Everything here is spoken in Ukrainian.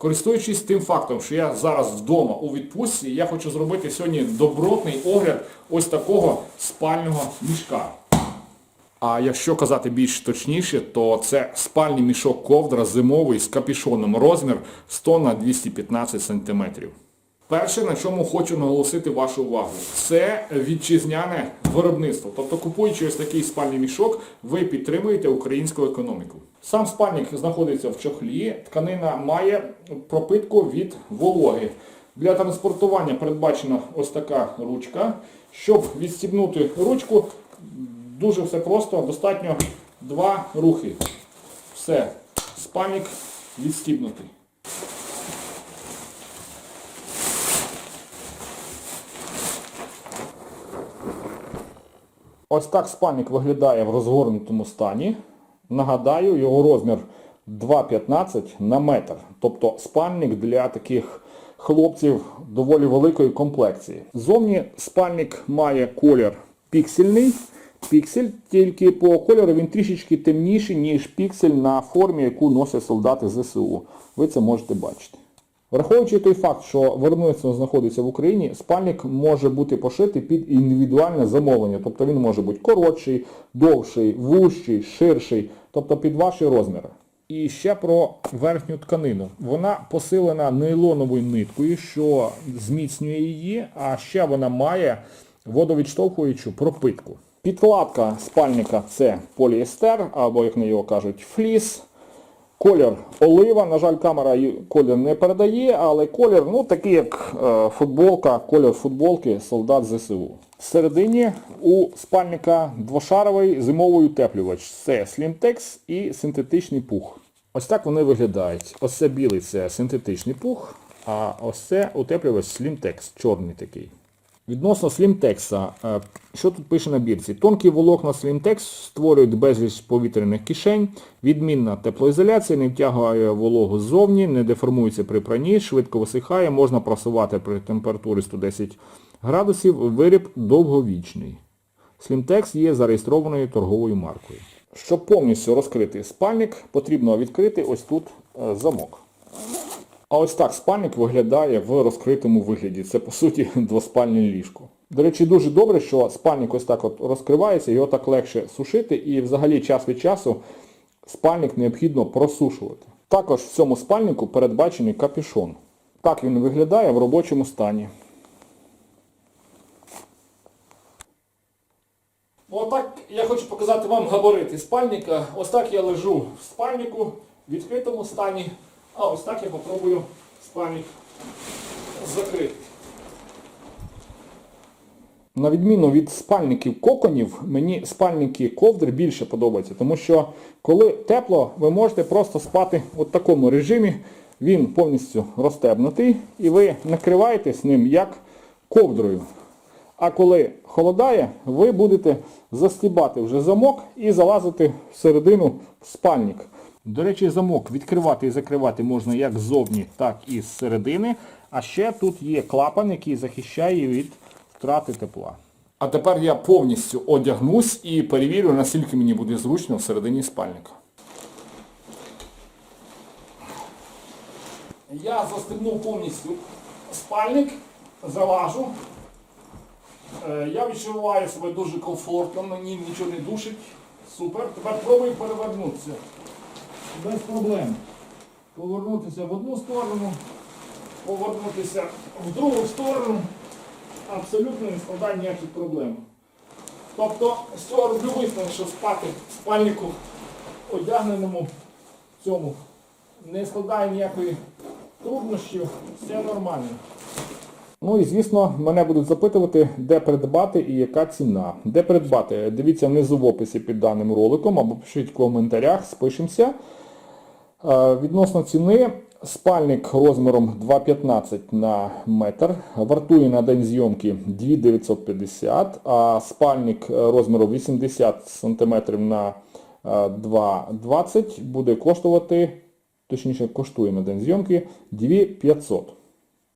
Користуючись тим фактом, що я зараз вдома у відпустці, я хочу зробити сьогодні добротний огляд ось такого спального мішка. А якщо казати більш точніше, то це спальний мішок ковдра зимовий з капішоном розмір 100 на 215 см. Перше, на чому хочу наголосити вашу увагу, це вітчизняне виробництво. Тобто, купуючи ось такий спальний мішок, ви підтримуєте українську економіку. Сам спальник знаходиться в чохлі, тканина має пропитку від вологи. Для транспортування передбачена ось така ручка. Щоб відстібнути ручку, дуже все просто, достатньо два рухи. Все, спальник відстібнутий. Ось так спальник виглядає в розгорнутому стані. Нагадаю, його розмір 2,15 на метр. Тобто спальник для таких хлопців доволі великої комплекції. Зовні спальник має колір піксельний. Піксель, тільки по кольору він трішечки темніший, ніж піксель на формі, яку носять солдати ЗСУ. Ви це можете бачити. Враховуючи той факт, що виробництво знаходиться в Україні, спальник може бути пошитий під індивідуальне замовлення. Тобто він може бути коротший, довший, вужчий, ширший, тобто під ваші розміри. І ще про верхню тканину. Вона посилена нейлоновою ниткою, що зміцнює її, а ще вона має водовідштовхуючу пропитку. Підкладка спальника це поліестер, або, як на його кажуть, фліс. Колір олива, на жаль, камера колір не передає, але колір, ну такий як е, футболка, колір футболки солдат ЗСУ. Всередині у спальника двошаровий зимовий утеплювач. Це Slimtex і синтетичний пух. Ось так вони виглядають. Ось це білий це синтетичний пух, а ось це утеплювач Slimtex, чорний такий. Відносно Slimtex, е, що тут пише на бірці? Тонкі волокна Slimtex створюють безліч повітряних кишень, відмінна теплоізоляція, не втягує вологу ззовні, не деформується при пранні, швидко висихає, можна просувати при температурі 110 градусів, виріб довговічний. Slimtex є зареєстрованою торговою маркою. Щоб повністю розкрити спальник, потрібно відкрити ось тут е, замок. А ось так спальник виглядає в розкритому вигляді. Це по суті двоспальне ліжко. До речі, дуже добре, що спальник ось так от розкривається, його так легше сушити і взагалі час від часу спальник необхідно просушувати. Також в цьому спальнику передбачений капюшон. Так він виглядає в робочому стані. Отак я хочу показати вам габарити спальника. Ось так я лежу в спальнику в відкритому стані. А ось так я попробую спальник закрити. На відміну від спальників коконів, мені спальники ковдри більше подобаються, тому що коли тепло, ви можете просто спати в такому режимі, він повністю розтебнутий і ви накриваєтесь ним як ковдрою. А коли холодає, ви будете застібати вже замок і залазити всередину в спальник. До речі, замок відкривати і закривати можна як ззовні, так і зсередини. А ще тут є клапан, який захищає від втрати тепла. А тепер я повністю одягнусь і перевірю, наскільки мені буде зручно всередині спальника. Я застебнув повністю спальник, залажу. Е, Я відчуваю себе дуже комфортно, мені нічого не душить. Супер. Тепер пробую перевернутися. Без проблем. Повернутися в одну сторону, повернутися в другу сторону. Абсолютно не складає ніяких проблем. Тобто з цього роблю висновок, що спати в спальнику одягненому цьому не складає ніякої труднощів, все нормально. Ну і звісно, мене будуть запитувати, де придбати і яка ціна. Де придбати? Дивіться внизу в описі під даним роликом або пишіть в коментарях, спишемося. Е, Відносно ціни, спальник розміром 2,15 на метр, вартує на день зйомки 2,950, а спальник е, розміру 80 см на е, 2,20 буде коштувати, точніше коштує на день зйомки 2,500.